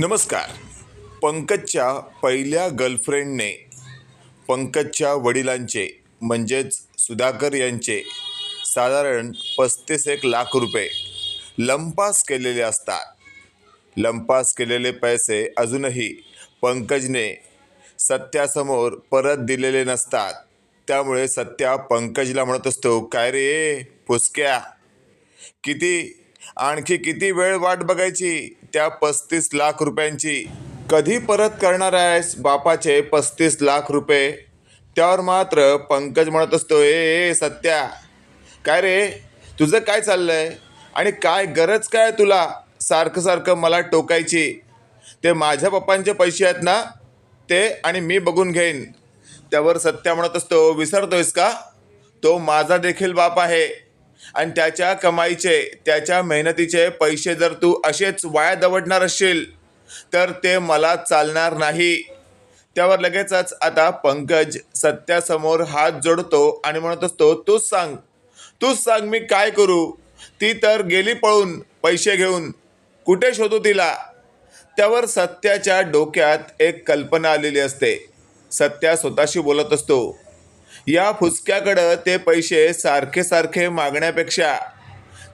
नमस्कार. पंकजच्या पहिल्या गर्लफ्रेंडने पंकजच्या वडिलांचे म्हणजेच सुधाकर यांचे साधारण पस्तीस एक लाख रुपये लंपास केलेले असतात. लंपास केलेले पैसे अजूनही पंकजने सत्यासमोर परत दिलेले नसतात. त्यामुळे सत्या पंकजला म्हणत असतो काय रे फुसक्या किती आणखी किती वेळ वाट बघायची? त्या पस्तीस लाख रुपयांची. कधी परत करणार आहेस? बापाचे पस्तीस लाख रुपये. त्यावर मात्र पंकज म्हणत असतो ए सत्या काय रे? तुझं काय चाललंय? आणि काय गरज काय तुला? सारखं सारखं मला टोकायची. ते माझ्या पप्पांचे पैसे आहेत ना? ते आणि मी बघून घेईन. त्यावर सत्या म्हणत असतो विसरतोयस का? तो माझा देखील बाप आहे. आणि त्याच्या कमाईचे त्याच्या मेहनतीचे पैसे जर तू असेच वाया दवडणार असशील तर ते मला चालणार नाही. त्यावर लगेचच आता पंकज सत्यासमोर हात जोडतो आणि म्हणत असतो तूच सांग तूच सांग मी काय करू? ती तर गेली पळून पैसे घेऊन. कुठे शोधू तिला? त्यावर सत्याच्या डोक्यात एक कल्पना आलेली असते. सत्या स्वतःशी बोलत असतो या फुसक्याकडं ते पैसे सारखे सारखे मागण्यापेक्षा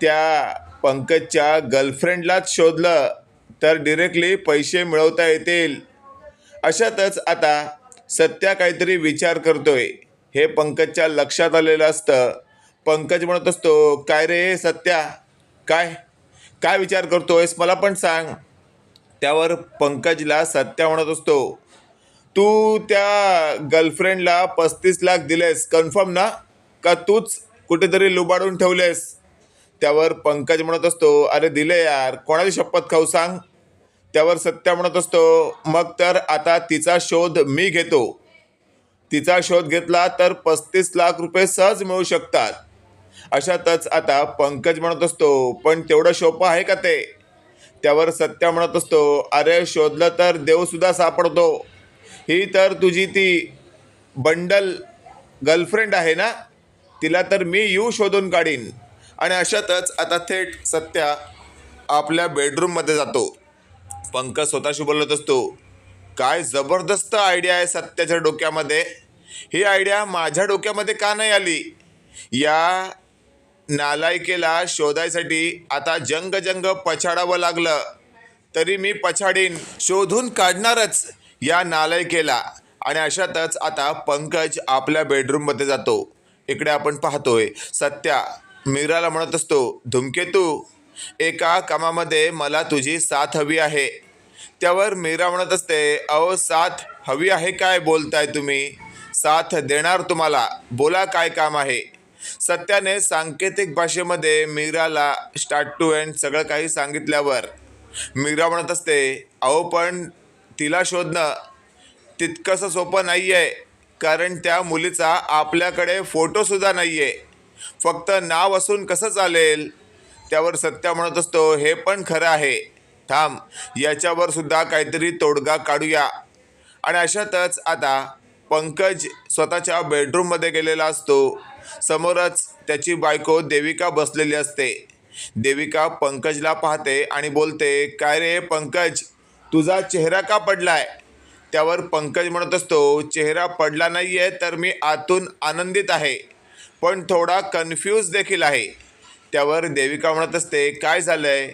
त्या पंकजच्या गर्लफ्रेंडलाच शोधलं तर डिरेक्टली पैसे मिळवता येतील. अशातच आता सत्या काहीतरी विचार करतोय. हे पंकजच्या लक्षात आलेलं असतं. पंकज म्हणत असतो काय रे सत्या? काय? काय विचार करतोयस? मला पण सांग. त्यावर पंकजला सत्या म्हणत असतो तू त्या गर्लफ्रेंडला पस्तीस लाख दिलेस. कन्फर्म ना? का तूच कुठेतरी लुबाडून ठेवलेस? त्यावर पंकज म्हणत असतो अरे दिले यार कोणाची शपथ खाऊ सांग? त्यावर सत्या म्हणत असतो मग तर आता तिचा शोध मी घेतो. तिचा शोध घेतला तर पस्तीस लाख रुपये सहज मिळू शकतात. अशातच आता पंकज म्हणत असतो पण तेवढं सोपं आहे का ते? त्यावर सत्या म्हणत असतो अरे शोधलं तर देवसुद्धा सापडतो. ही तर तुझी ती बंडल गर्लफ्रेंड आहे ना? तिला तर मी येऊ शोधून काढीन. आणि अशातच आता थेट सत्या आपल्या बेडरूममध्ये जातो. पंकज स्वतःशी बोलत असतो काय जबरदस्त आयडिया आहे सत्याच्या डोक्यामध्ये. ही आयडिया माझ्या डोक्यामध्ये का नाही आली? या नालायकेला शोधायसाठी आता जंग जंग पछाडावं लागलं. तरी मी पछाडीन शोधून काढणारच. या नालायकेला. आणि अशातच आता पंकज आपल्या बेडरूममध्ये जातो. इकडे आपण पाहतोय सत्या मीराला म्हणत असतो धुमकेतू एका कामामध्ये मला तुझी साथ हवी आहे. त्यावर मीरा म्हणत असते अहो साथ हवी आहे काय बोलताय तुम्ही? साथ देणार तुम्हाला. बोला काय काम आहे. सत्याने सांकेतिक भाषेमध्ये मीराला स्टार्ट टू एंड सगळं काही सांगितल्यावर मीरा म्हणत असते अहो पण तिला शोधणं तितकंसं सोपं नाही आहे कारण त्या मुलीचा आपल्याकडे फोटोसुद्धा नाही आहे फक्त नाव असून कसं चालेल त्यावर सत्या म्हणत असतो हे पण खरं आहे. थांब याच्यावर सुद्धा काहीतरी तोडगा काढूया. आणि अशातच आता पंकज स्वतःच्या बेडरूममध्ये गेलेला असतो. समोरच त्याची बायको देविका बसलेली असते. देविका पंकजला पाहते आणि बोलते काय रे पंकज तुझा चेहरा का पडलाय? त्यावर पंकज म्हणत असतो चेहरा पडला नाही आहे तर मी आतून आनंदित आहे पण थोडा कन्फ्यूज देखील आहे. त्यावर देविका म्हणत असते काय झालं आहे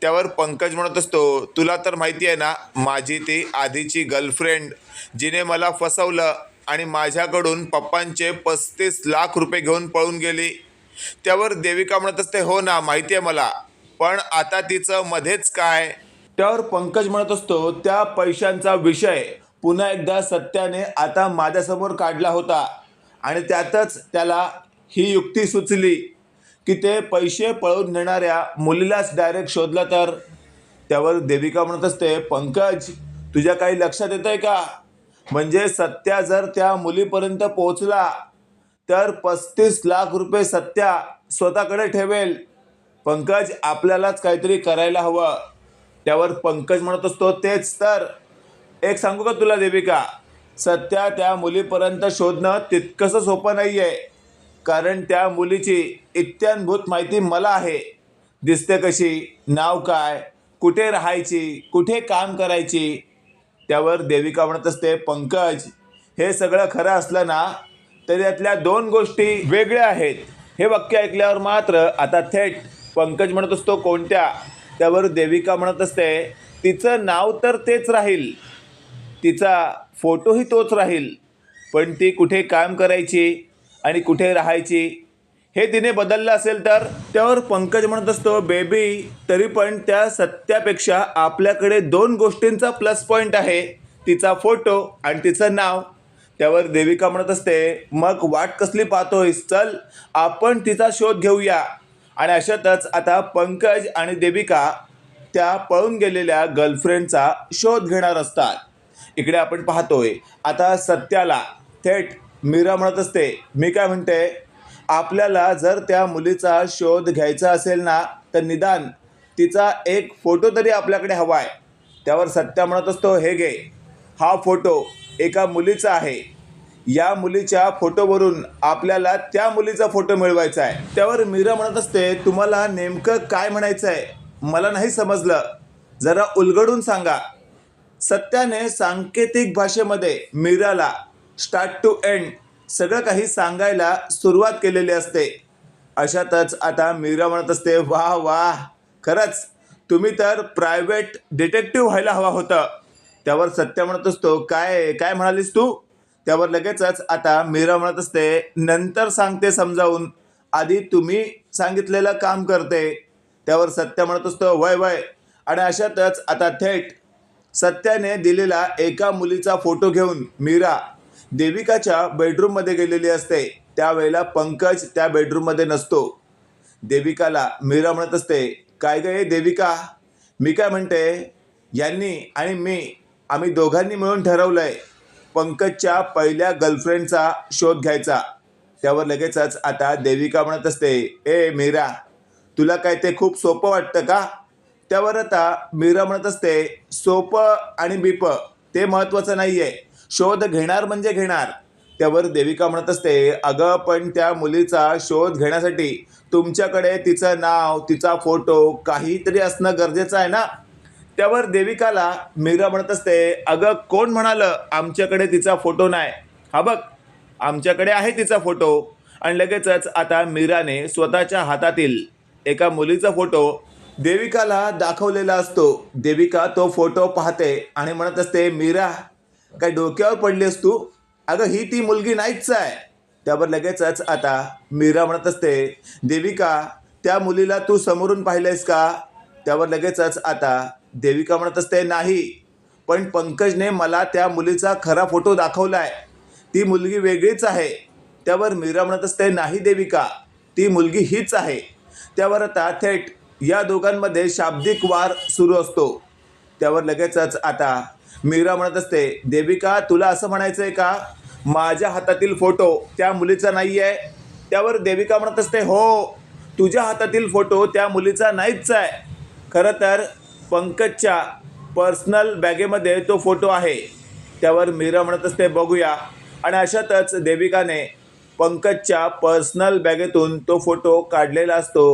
त्यावर पंकज म्हणत असतो तुला तर माहिती आहे ना माझी ती आधीची गर्लफ्रेंड जिने मला फसवलं आणि माझ्याकडून पप्पांचे पस्तीस लाख रुपये घेऊन पळून गेली. त्यावर देविका म्हणत असते हो ना माहिती आहे मला पण आता तिचं मध्येच काय? त्यावर पंकज म्हणत असतो त्या पैशांचा विषय पुन्हा एकदा सत्याने आता माझ्यासमोर काढला होता आणि त्यातच त्याला ही युक्ती सुचली की ते पैसे पळवून नेणाऱ्या मुलीलाच डायरेक्ट शोधलं तर. त्यावर देविका म्हणत असते पंकज तुझ्या काही लक्षात येत आहे का? म्हणजे सत्या जर त्या मुलीपर्यंत पोहोचला तर पस्तीस लाख रुपये सत्या स्वतःकडे ठेवेल. पंकज आपल्यालाच काहीतरी करायला हवं. त्यावर पंकज म्हणत असतो तेच तर. एक सांगू का तुला देविका? सत्या त्या मुलीपर्यंत शोधणं तितकंसं सोपं नाही आहे कारण त्या मुलीची इत्यानभूत माहिती मला आहे. दिसते कशी? नाव काय? कुठे राहायची? कुठे काम करायची? त्यावर देविका म्हणत असते पंकज हे सगळं खरं असलं ना तरी यातल्या दोन गोष्टी वेगळ्या आहेत. हे वाक्य ऐकल्यावर मात्र आता थेट पंकज म्हणत असतो कोणत्या? त्यावर देविका म्हणत असते तिचं नाव तर तेच राहील. तिचा फोटोही तोच राहील. पण ती कुठे काम करायची आणि कुठे राहायची? हे तिने बदललं असेल तर? त्यावर पंकज म्हणत असतो बेबी तरी पण त्या सत्यापेक्षा आपल्याकडे दोन गोष्टींचा प्लस पॉईंट आहे. तिचा फोटो आणि तिचं नाव. त्यावर देविका म्हणत असते मग वाट कसली पाहतोयस? चल आपण तिचा शोध घेऊया. आणि अशातच आता पंकज आणि देविका त्या पळून गेलेल्या गर्लफ्रेंडचा शोध घेणार असतात. इकडे आपण पाहतोय आता सत्याला थेट मीरा म्हणत असते मी काय म्हणते? आपल्याला जर त्या मुलीचा शोध घ्यायचा असेल ना तर निदान तिचा एक फोटो तरी आपल्याकडे हवा आहे त्यावर सत्या म्हणत असतो हे घे हा फोटो एका मुलीचा आहे या मुलीच्या फोटोवरून आपल्याला त्या मुलीचा फोटो मिळवायचा आहे. त्यावर मीरा म्हणत असते तुम्हाला नेमकं काय म्हणायचं आहे? मला नाही समजलं. जरा उलगडून सांगा. सत्याने सांकेतिक भाषेमध्ये मीराला स्टार्ट टू एंड सगळं काही सांगायला सुरुवात केलेली असते. अशातच आता मीरा म्हणत असते वा वा खरंच. तुम्ही तर प्रायव्हेट डिटेक्टिव्ह व्हायला हवा होतं. त्यावर सत्य म्हणत असतो काय काय म्हणालीस तू? त्यावर लगेचच आता मीरा म्हणत असते नंतर सांगते समजावून. आधी तुम्ही सांगितलेलं काम करते. त्यावर सत्य म्हणत असतो वय वय. आणि अशातच आता थेट सत्याने दिलेला एका मुलीचा फोटो घेऊन मीरा देविकाच्या बेडरूममध्ये गेलेली असते. त्यावेळेला पंकज त्या बेडरूममध्ये नसतो. देविकाला मीरा म्हणत असते काय गे देविका? मी काय म्हणते? यांनी आणि मी आम्ही दोघांनी मिळून ठरवलं आहे पंकजच्या पहिल्या गर्लफ्रेंडचा शोध घ्यायचा. त्यावर लगेचच आता देविका म्हणत असते ए मीरा तुला काय ते खूप सोपं वाटतं का? त्यावर आता मीरा म्हणत असते सोपं आणि बिप ते महत्त्वाचं नाही आहे शोध घेणार म्हणजे घेणार. त्यावर देविका म्हणत असते अगं पण त्या मुलीचा शोध घेण्यासाठी तुमच्याकडे तिचं नाव तिचा फोटो काहीतरी असणं गरजेचं आहे ना? त्यावर देविकाला मीरा म्हणत असते अगं कोण म्हणालं आमच्याकडे तिचा फोटो नाही? हा बघ आमच्याकडे आहे तिचा फोटो. आणि लगेचच आता मीराने स्वतःच्या हातातील एका मुलीचा फोटो देविकाला दाखवलेला असतो. देविका तो फोटो पाहते आणि म्हणत असते मीरा काय डोक्यावर पडलीस तू? अगं ही ती मुलगी नाहीच आहे. त्यावर लगेचच आता मीरा म्हणत असते देविका त्या मुलीला तू समोरून पाहिलंयस का? त्यावर लगेचच आता देविका म्हणत असते नाही पण पंकजने मला त्या मुलीचा खरा फोटो दाखवलाय. ती मुलगी वेगळीच आहे. त्यावर मीरा म्हणत असते नाही देविका ती मुलगी हीच आहे. त्यावर आता थेट या दोघांमध्ये शाब्दिक वार सुरू असतो. त्यावर लगेचच आता मीरा म्हणत असते देविका तुला असं म्हणायचं आहे का? माझ्या हातातील फोटो त्या मुलीचा नाही आहे त्यावर देविका म्हणत असते हो तुझ्या हातातील फोटो त्या मुलीचा नाहीच आहे. खरं तर पंकजच्या पर्सनल बॅगेमध्ये तो फोटो आहे. त्यावर मीरा म्हणत असते बघूया. आणि अशातच देविकाने पंकजच्या पर्सनल बॅगेतून तो फोटो काढलेला असतो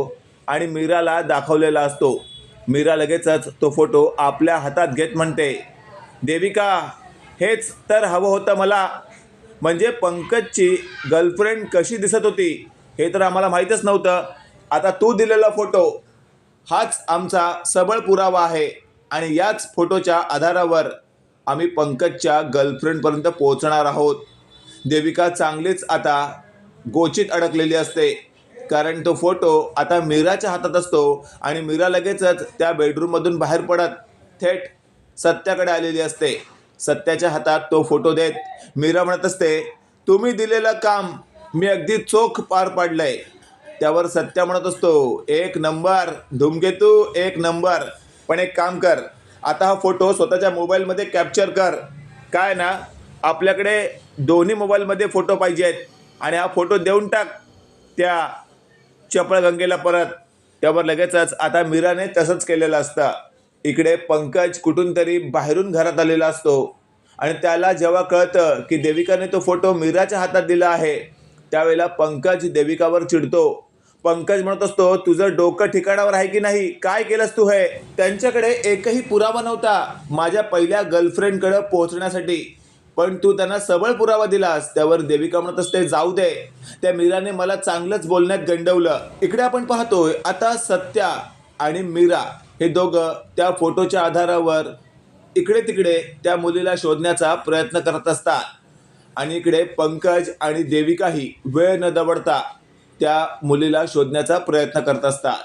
आणि मीराला दाखवलेला असतो. मीरा लगेचच तो फोटो आपल्या हातात घेत म्हणते देविका हेच तर हवं होतं मला. म्हणजे पंकजची गर्लफ्रेंड कशी दिसत होती हे तर आम्हाला माहीतच नव्हतं. आता तू दिलेला फोटो हाच आमचा सबळ पुरावा आहे. आणि याच फोटोच्या आधारावर आम्ही पंकजच्या गर्लफ्रेंडपर्यंत पोहोचणार आहोत. देविका चांगलीच आता गोचित अडकलेली असते. कारण तो फोटो आता मीराच्या हातात असतो आणि मीरा लगेचच त्या बेडरूममधून बाहेर पडत थेट सत्याकडे आलेली असते. सत्याच्या हातात तो फोटो देत मीरा म्हणत असते तुम्ही दिलेलं काम मी अगदी चोख पार पाडलंय. त्यावर सत्या म्हणत असतो. एक नंबर धूमकेतू एक नंबर. पण एक काम कर आता हा फोटो स्वतःच्या मोबाईलमध्ये कॅप्चर कर. काय ना आपल्याकडे दोन्ही मोबाईलमध्ये फोटो पाहिजे आहेत. आणि हा फोटो देऊन टाक त्या चपळगंगेला परत. त्यावर लगेचच आता मीराने तसंच केलेलं असतं. इकडे पंकज कुठून तरी बाहेरून घरात आलेला असतो. आणि त्याला जेव्हा कळतं की देविकाने तो फोटो मीराच्या हातात दिला आहे त्यावेळेला पंकज देविकावर चिडतो. पंकज म्हणत असतो तुझं डोकं ठिकाणावर आहे की नाही काय केलंस तू हे? त्यांच्याकडे एकही पुरावा नव्हता माझ्या पहिल्या गर्लफ्रेंडकडे पोहोचण्यासाठी. पण तू त्यांना सबळ पुरावा दिलास. त्यावर देविका म्हणत असते जाऊ दे. त्या मीराने मला चांगलंच बोलण्यात गंडवलं. इकडे आपण पाहतोय आता सत्या आणि मीरा हे दोघं त्या फोटोच्या आधारावर इकडे तिकडे त्या मुलीला शोधण्याचा प्रयत्न करत असतात. आणि इकडे पंकज आणि देविकाही वेळ न दवडता त्या मुलीला शोधण्याचा प्रयत्न करत असतात.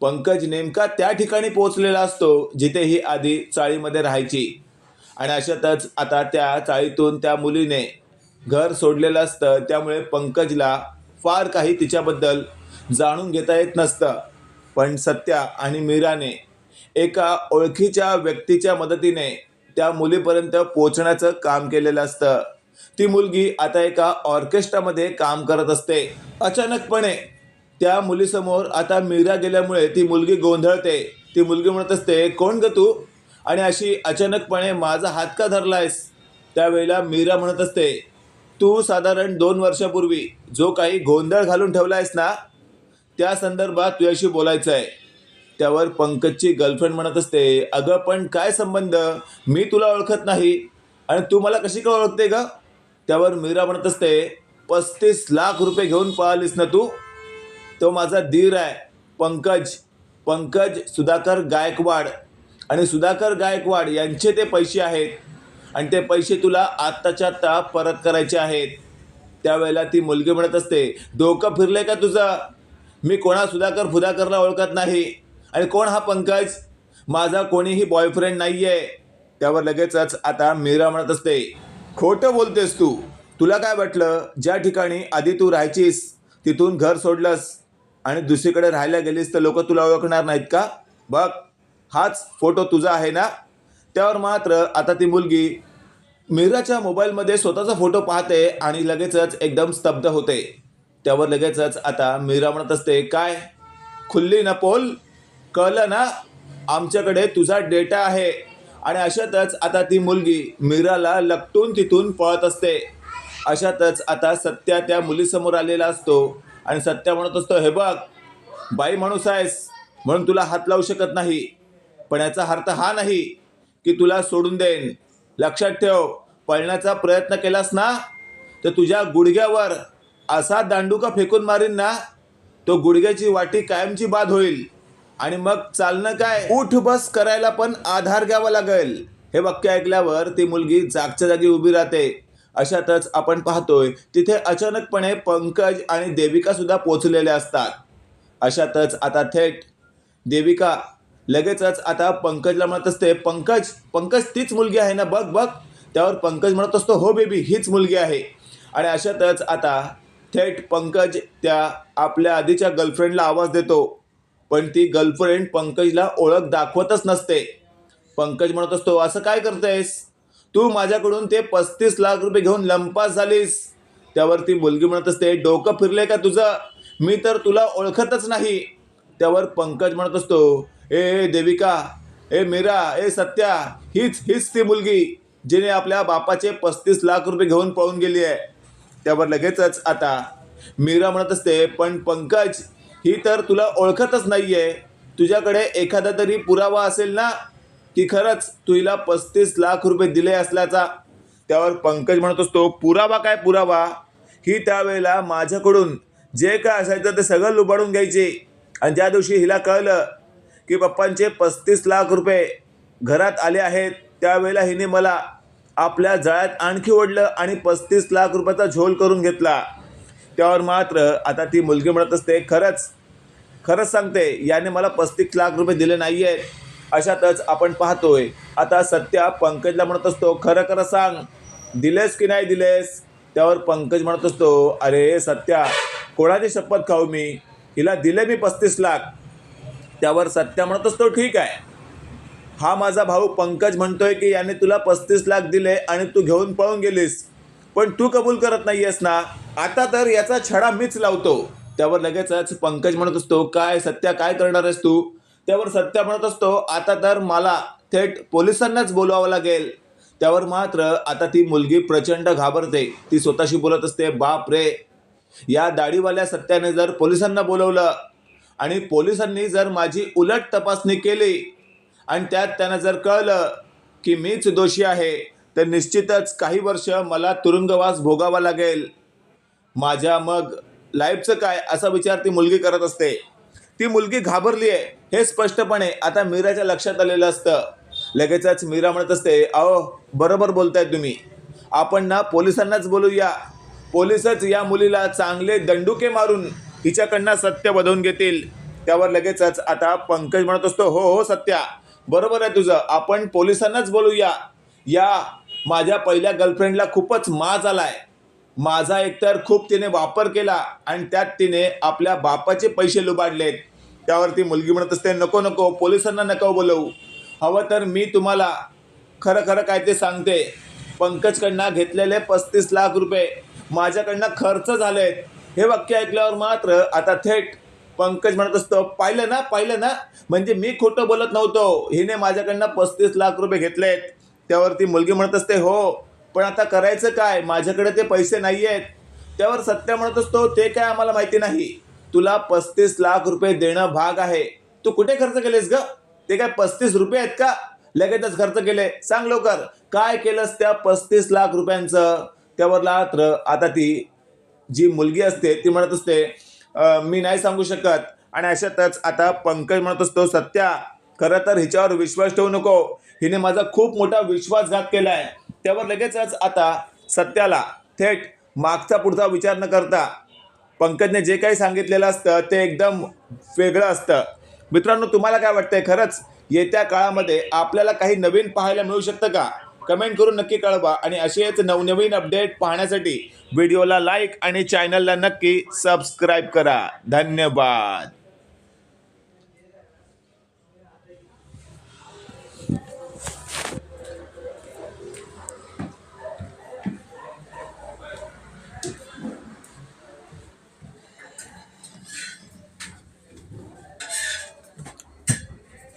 पंकज नेमका त्या ठिकाणी पोहोचलेला असतो जिथे ही आधी चाळीमध्ये राहायची. आणि अशातच आता त्या चाळीतून त्या मुलीने घर सोडलेलं असतं त्यामुळे पंकजला फार काही तिच्याबद्दल जाणून घेता येत नसतं. पण सत्या आणि मीराने एका ओळखीच्या व्यक्तीच्या मदतीने त्या मुलीपर्यंत पोचण्याचं काम केलेलं असतं. ती मुलगी आता एका ऑर्केस्ट्रामध्ये काम करत असते. अचानकपणे त्या मुलीसमोर आता मीरा गेल्यामुळे ती मुलगी गोंधळते. ती मुलगी म्हणत असते कोण ग तू? आणि अशी अचानकपणे माझा हात का धरलायस? त्यावेळेला मीरा म्हणत असते तू साधारण दोन वर्षापूर्वी जो काही गोंधळ घालून ठेवला आहेस ना त्या संदर्भात तुझ्याशी बोलायचं आहे त्यावर पंकजची गर्लफ्रेंड म्हणत असते अगं पण काय संबंध? मी तुला ओळखत नाही. आणि तू मला कशी का ओळखते ग? त्यावर मीरा म्हणत असते पस्तीस लाख रुपये घेऊन पळालीस ना तू? तो माझा धीर आहे पंकज पंकज सुधाकर गायकवाड. आणि सुधाकर गायकवाड यांचे ते पैसे आहेत आणि ते पैसे तुला आत्ताच्या आत्ता परत करायचे आहेत. त्यावेळेला ती मुलगी म्हणत असते डोकं फिरलंय का तुझं? मी कोणा सुधाकर फुधाकरला ओळखत नाही. आणि कोण हा पंकज? माझा कोणीही बॉयफ्रेंड नाही आहे त्यावर लगेचच आता मीरा म्हणत असते खोटं बोलतेस तू. तुला काय वाटलं? ज्या ठिकाणी आधी तू राहायचीस तिथून घर सोडलंस आणि दुसरीकडे राहायला गेलीस तर लोक तुला ओळखणार नाहीत का? बघ हाच फोटो तुझा आहे ना? त्यावर मात्र आता ती मुलगी मीराच्या मोबाईलमध्ये स्वतःचा फोटो पाहते आणि लगेचच एकदम स्तब्ध होते. त्यावर लगेचच आता मीरा म्हणत असते काय? खुल्ली ना पोल? कळलं ना? आमच्याकडे तुझा डेटा आहे. आणि अशातच आता ती मुलगी मीराला लपटून तिथून पळत असते. अशातच आता सत्या त्या मुलीसमोर आलेला असतो. आणि सत्या म्हणत असतो हे बघ बाई माणूस आहेस म्हणून तुला हात लावू शकत नाही. पण याचा अर्थ हा नाही की तुला सोडून देईन. लक्षात ठेव पळण्याचा प्रयत्न केलास ना तर तुझ्या गुडघ्यावर असा दांडुका फेकून मारीन ना तो गुडघ्याची वाटी कायमची बाद होईल. आणि मग चालणं काय? उठ बस करायला पण आधार घ्यावा लागेल. हे वाक्य ऐकल्यावर ती मुलगी जागच्या जागी उभी राहते. अशातच आपण पाहतोय तिथे अचानकपणे पंकज आणि देविका सुद्धा पोचलेले असतात. अशातच आता थेट देविका लगेचच आता पंकजला म्हणत असते पंकज पंकज तीच मुलगी आहे ना? बघ बघ. त्यावर पंकज म्हणत असतो हो बेबी हीच मुलगी आहे. आणि अशातच आता थेट पंकज त्या आपल्या आधीच्या गर्लफ्रेंडला आवाज देतो. पण ती गर्लफ्रेंड पंकजला ओळख दाखवतच नसते. पंकज म्हणत असतो असं काय करतेस? तू माझ्याकडून ते पस्तीस लाख रुपये घेऊन लंपास झालीस. त्यावर ती मुलगी म्हणत असते डोकं फिरले का तुझं? मी तर तुला ओळखतच नाही. त्यावर पंकज म्हणत असतो ए देविका ए मीरा ए सत्या हीच हीच ती मुलगी जिने आपल्या बापाचे पस्तीस लाख रुपये घेऊन पळून गेली आहे त्यावर लगेचच आता मीरा म्हणत असते पण पंकज ही तर तुला ओळखतच नाही आहे तुझ्याकडे एखादा तरी पुरावा असेल ना की खरंच तुला हिला पस्तीस लाख रुपये दिले असल्याचा. त्यावर पंकज म्हणत असतो पुरावा काय पुरावा? ही त्यावेळेला माझ्याकडून जे काय असायचं ते सगळं लुबाडून घ्यायचे. आणि ज्या दिवशी हिला कळलं की पप्पांचे पस्तीस लाख रुपये घरात आले आहेत त्यावेळेला हिने मला आपल्या जळ्यात आणखी ओढलं आणि पस्तीस लाख रुपयाचा झोल करून घेतला. त्यावर मात्र आता ती मुलगी म्हणत असते खरंच खरंच सांगते याने मला पस्तीस लाख रुपये दिले नाही आहेत अशातच आपण पाहतोय आता सत्या पंकजला म्हणत असतो खरं खरं सांग दिलेस की नाही दिलेस? त्यावर पंकज म्हणत असतो अरे सत्या कोणाची शपथ खाऊ मी? हिला दिले मी पस्तीस लाख. त्यावर सत्या म्हणत असतो ठीक आहे. हा माझा भाऊ पंकज म्हणतोय की याने तुला पस्तीस लाख दिले आणि तू घेऊन पळून गेलीस. पण तू कबूल करत नाहीयेस ना. आता तर याचा छडा मीच लावतो. त्यावर लगेचच पंकज म्हणत असतो काय सत्या काय करणार आहेस तू? त्यावर सत्या म्हणत असतो आता तर मला थेट पोलिसांनाच बोलवावं लागेल. त्यावर मात्र आता ती मुलगी प्रचंड घाबरते. ती स्वतःशी बोलत असते बाप रे या दाढीवाल्या सत्याने जर पोलिसांना बोलवलं आणि पोलिसांनी जर माझी उलट तपासणी केली आणि त्यात त्यांना जर कळलं की मीच दोषी आहे तर निश्चितच काही वर्ष मला तुरुंगवास भोगावा लागेल. माझ्या मग लाईफचं काय असा विचार ती मुलगी करत असते. ती मुलगी घाबरली आहे हे स्पष्टपणे आता मीराच्या लक्षात आलेलं असतं. लगेचच मीरा म्हणत असते अहो बरोबर बोलताय तुम्ही. आपण ना पोलिसांनाच बोलूया. पोलिसच या मुलीला चांगले दंडुके मारून तिच्याकडनं सत्य बदवून घेतील. त्यावर लगेचच आता पंकज म्हणत असतो हो हो सत्या. बरोबर आहे तुझं आपण पोलिसांनाच बोलूया. या माझ्या पहिल्या गर्लफ्रेंडला खूपच माज आला आहे माझा एकतर खूप तिने वापर केला आणि त्यात तिने आपल्या बापाचे पैसे लुबाडलेत. त्यावरती मुलगी म्हणत असते नको नको पोलिसांना नको बोलवू. हवं तर मी तुम्हाला खरं खरं काय ते सांगते. पंकजकडनं घेतलेले पस्तीस लाख रुपये माझ्याकडनं खर्च झालेत. हे वाक्य ऐकल्यावर मात्र आता थेट पंकज म्हणत असतो पाहिलं ना पाहिलं ना म्हणजे मी खोटं बोलत नव्हतो. हिने माझ्याकडनं पस्तीस लाख रुपये घेतलेत. त्यावरती मुलगी म्हणत असते हो पण आता करायचं काय? माझ्याकडे ते पैसे नाही आहेत त्यावर सत्य म्हणत असतो ते काय आम्हाला माहिती नाही. तुला पस्तीस लाख रुपये देणं भाग आहे. तू कुठे खर्च केलेस ग? ते काय पस्तीस रुपये आहेत का? लगेचच खर्च केले. सांग लवकर काय केलंस त्या पस्तीस लाख रुपयांचं? त्यावर लात्र आता ती जी मुलगी असते ती म्हणत असते मी नाही सांगू शकत. आणि अशातच आता पंकज म्हणत असतो सत्या खरं तर हिच्यावर विश्वास ठेवू नको. हिने माझा खूप मोठा विश्वासघात केला आहे त्यावर लगेचच आता सत्याला थेट मागचा पुढचा विचार न करता पंकजने जे काही सांगितलेलं असतं ते एकदम वेगळं असतं. मित्रांनो तुम्हाला काय वाटतंय? खरंच येत्या काळामध्ये आपल्याला काही नवीन पाहायला मिळू शकतं का? कमेंट करून नक्की कळवा आणि असेच नवनवीन अपडेट पाहण्यासाठी व्हिडिओला लाईक आणि चॅनलला नक्की सबस्क्राईब करा. धन्यवाद.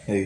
हे